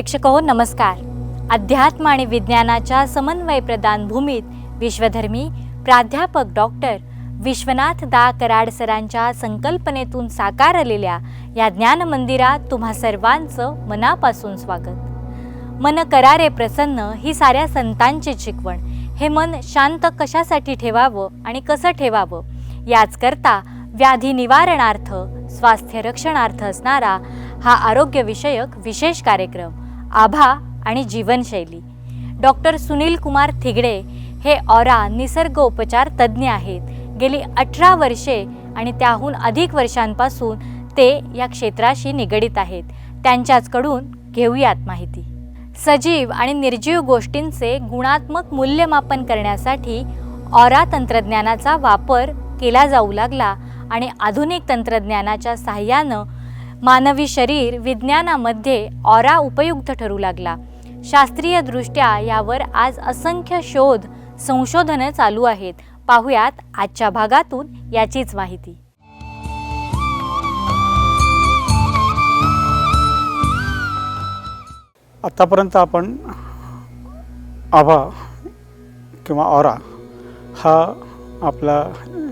प्रेक्षक हो नमस्कार. अध्यात्म आणि विज्ञानाच्या समन्वय प्रदान भूमीत विश्वधर्मी प्राध्यापक डॉक्टर विश्वनाथ दा कराड सरांच्या संकल्पनेतून साकारलेल्या या ज्ञान मंदिरात तुम्हा सर्वांचं मनापासून स्वागत. मन करारे प्रसन्न ही साऱ्या संतांची शिकवण हे मन शांत कशासाठी ठेवावं आणि कसं ठेवावं? याचकरता व्याधी निवारणार्थ स्वास्थ्य रक्षणार्थ असणारा हा आरोग्यविषयक विशेष कार्यक्रम. आभा आणि जीवनशैली. डॉक्टर सुनील कुमार थिगडे हे ऑरा निसर्ग उपचार तज्ज्ञ आहेत. गेली अठरा वर्षे आणि त्याहून अधिक वर्षांपासून ते या क्षेत्राशी निगडीत आहेत. त्यांच्याचकडून घेऊयात माहिती. सजीव आणि निर्जीव गोष्टींचे गुणात्मक मूल्यमापन करण्यासाठी ऑरा तंत्रज्ञानाचा वापर केला जाऊ लागला आणि आधुनिक तंत्रज्ञानाच्या साह्यानं मानवी शरीर विज्ञानामध्ये ऑरा उपयुक्त ठरू लागला. शास्त्रीयदृष्ट्या यावर आज असंख्य शोध संशोधनं चालू आहेत. पाहुयात आजच्या भागातून याचीच माहिती. आत्तापर्यंत आपण आभा किंवा ऑरा हा आपल्या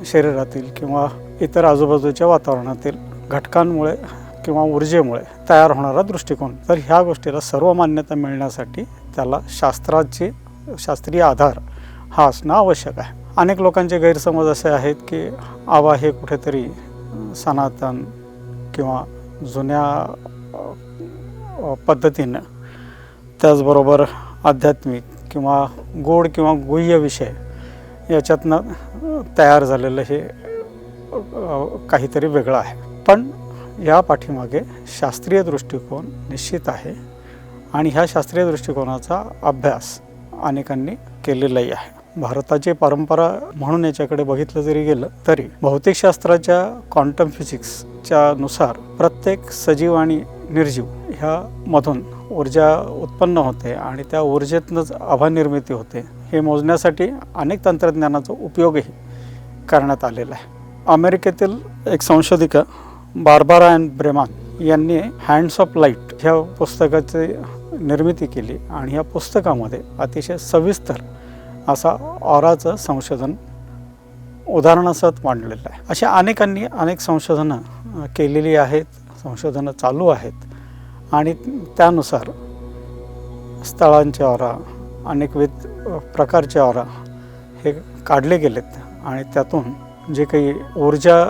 शरीरातील किंवा इतर आजूबाजूच्या वातावरणातील घटकांमुळे किंवा ऊर्जेमुळे तयार होणारा दृष्टिकोन. तर ह्या गोष्टीला सर्व मान्यता मिळण्यासाठी त्याला शास्त्राचे शास्त्रीय आधार हा असणं आवश्यक आहे. अनेक लोकांचे गैरसमज असे आहेत की आवा हे कुठेतरी सनातन किंवा जुन्या पद्धतीनं त्याचबरोबर आध्यात्मिक किंवा गोड किंवा गुह्य विषय याच्यातनं तयार झालेलं हे काहीतरी वेगळं आहे. पण या पाठीमागे शास्त्रीय दृष्टिकोन निश्चित आहे आणि ह्या शास्त्रीय दृष्टिकोनाचा अभ्यास अनेकांनी केलेलाही आहे. भारताची परंपरा म्हणून याच्याकडे बघितलं जरी गेलं तरी भौतिकशास्त्राच्या क्वांटम फिजिक्सच्या नुसार प्रत्येक सजीव आणि निर्जीव ह्यामधून ऊर्जा उत्पन्न होते आणि त्या ऊर्जेतनंच आभा निर्मिती होते. हे मोजण्यासाठी अनेक तंत्रज्ञानाचा उपयोगही करण्यात आलेला आहे. अमेरिकेतील एक संशोधिका बार्बारा अँड ब्रेमान यांनी हँड्स ऑफ लाइट ह्या पुस्तकाची निर्मिती केली आणि या पुस्तकामध्ये अतिशय सविस्तर असा ऑराचं संशोधन उदाहरणासह मांडलेलं आहे. अशा अनेकांनी अनेक संशोधनं केलेली आहेत संशोधनं चालू आहेत आणि त्यानुसार स्थळांचे ऑरा अनेकविध प्रकारचे ऑरा हे काढले गेलेत आणि त्यातून जे काही ऊर्जा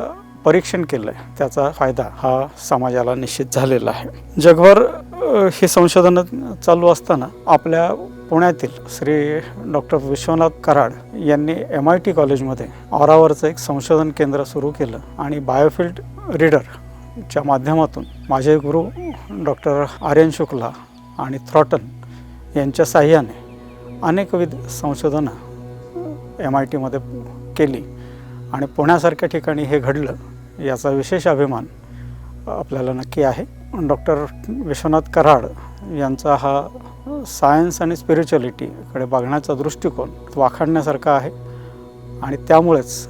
परीक्षण केलं आहे त्याचा फायदा हा समाजाला निश्चित झालेला आहे. जगभर हे संशोधनं चालू असताना आपल्या पुण्यातील श्री डॉक्टर विश्वनाथ कराड यांनी एम आय टी कॉलेजमध्ये ऑरावरचं एक संशोधन केंद्र सुरू केलं आणि बायोफिल्ड रीडरच्या माध्यमातून माझे गुरु डॉक्टर आर्यन शुक्ला आणि थ्रॉटन यांच्या साह्याने अनेकविध संशोधनं एम आय टीमध्ये केली. आणि पुण्यासारख्या ठिकाणी हे घडलं याचा विशेष अभिमान आपल्याला नक्की आहे. डॉक्टर विश्वनाथ कराड यांचा हा सायन्स आणि स्पिरिच्युअलिटीकडे बघण्याचा दृष्टिकोन वाखाणण्यासारखा आहे. आणि त्यामुळेच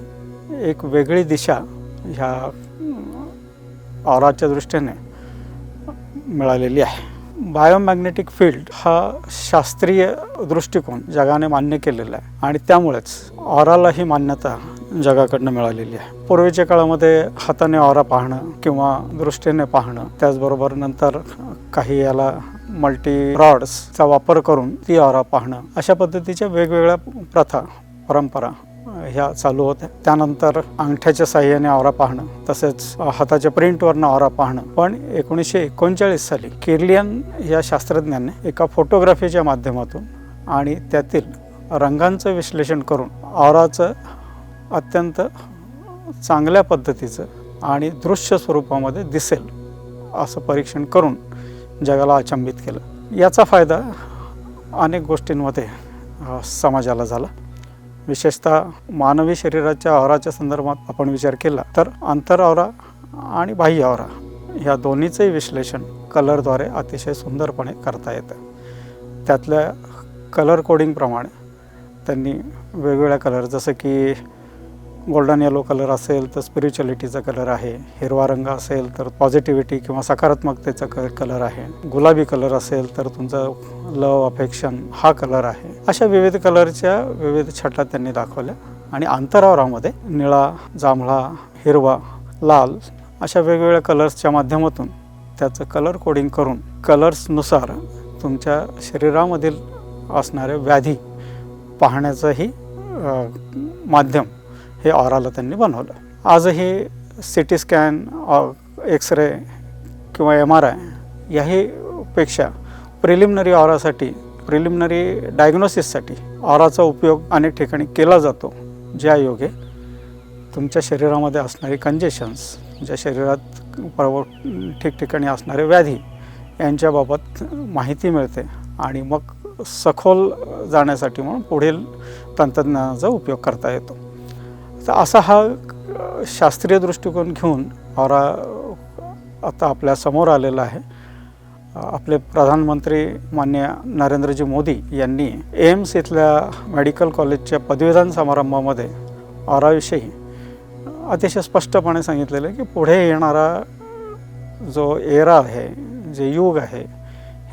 एक वेगळी दिशा ह्या ऑराच्या दृष्टीने मिळालेली आहे. बायोमॅग्नेटिक फील्ड हा शास्त्रीय दृष्टिकोन जगाने मान्य केलेला आहे. आणि त्यामुळेच ऑराला ही मान्यता जगाकडनं मिळालेली आहे. पूर्वीच्या काळामध्ये हाताने ऑरा पाहणं किंवा दृष्टीने पाहणं त्याचबरोबर नंतर काही याला मल्टी रॉड्सचा वापर करून ती ऑरा पाहणं अशा पद्धतीच्या वेगवेगळ्या प्रथा परंपरा ह्या चालू होत्या. त्यानंतर अंगठ्याच्या साह्याने आवरा पाहणं तसेच हाताच्या प्रिंटवरनं आवरा पाहणं. पण एकोणीसशे एकोणचाळीस साली किर्लियन या शास्त्रज्ञाने एका फोटोग्राफीच्या माध्यमातून आणि त्यातील रंगांचं विश्लेषण करून आवराचं अत्यंत चांगल्या पद्धतीचं आणि दृश्य स्वरूपामध्ये दिसेल असं परीक्षण करून जगाला अचंबित केलं. याचा फायदा अनेक गोष्टींमध्ये समाजाला झाला. विशेषतः मानवी शरीराच्या आवराच्या संदर्भात आपण विचार केला तर अंतरावरा आणि बाह्य आवरा ह्या दोन्हीचंही विश्लेषण कलरद्वारे अतिशय सुंदरपणे करता येतं. त्यातल्या कलर कोडिंगप्रमाणे त्यांनी वेगवेगळ्या कलर जसं की गोल्डन येलो कलर असेल तर स्पिरिच्युअलिटीचा कलर आहे. हिरवा रंग असेल तर पॉझिटिव्हिटी किंवा सकारात्मकतेचा क कलर आहे. गुलाबी कलर असेल तर तुमचं लव अफेक्शन हा कलर आहे. अशा विविध कलरच्या विविध छटा त्यांनी दाखवल्या. आणि अंतरावरामध्ये निळा जांभळा हिरवा लाल अशा वेगवेगळ्या कलर्सच्या माध्यमातून त्याचं कलर कोडिंग करून कलर्सनुसार तुमच्या शरीरामधील असणाऱ्या व्याधी पाहण्याचंही माध्यम हे ऑराला त्यांनी बनवलं. आजही C T scan X ray किंवा एम आर आय याही पेक्षा प्रिलिमिनरी ऑरासाठी प्रिलिमिनरी डायग्नोसिससाठी ऑराचा उपयोग अनेक ठिकाणी केला जातो. ज्या योगे तुमच्या शरीरामध्ये असणारे कंजेशन्स तुमच्या शरीरात प्रव ठिकठिकाणी असणारे व्याधी यांच्याबाबत माहिती मिळते आणि मग सखोल जाण्यासाठी म्हणून पुढील तंत्रज्ञानाचा उपयोग करता येतो. तर असा हा शास्त्रीय दृष्टिकोन घेऊन औरा आता आपल्यासमोर आलेला आहे. आपले प्रधानमंत्री मान्य नरेंद्रजी मोदी यांनी एम्स इथल्या मेडिकल कॉलेजच्या पदवीदान समारंभामध्ये औराविषयी अतिशय स्पष्टपणे सांगितलेलं आहे की पुढे येणारा जो एरा आहे जे युग आहे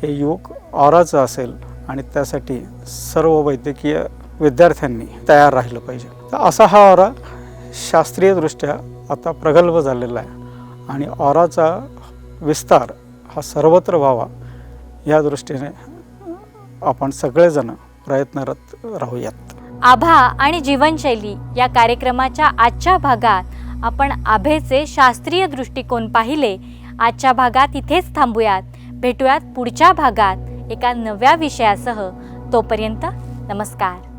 हे युग औराचं असेल आणि त्यासाठी सर्व वैद्यकीय विद्यार्थ्यांनी तयार राहिलं पाहिजे. तर असा हा ऑरा शास्त्रीयदृष्ट्या आता प्रगल्भ झालेला आहे. आणि ऑराचा विस्तार हा सर्वत्र व्हावा या दृष्टीने आपण सगळेजण प्रयत्नरत राहूयात. आभा आणि जीवनशैली या कार्यक्रमाच्या आजच्या भागात आपण आभेचे शास्त्रीय दृष्टिकोन पाहिले. आजच्या भागात इथेच थांबूयात. भेटूयात पुढच्या भागात एका नव्या विषयासह. तोपर्यंत नमस्कार.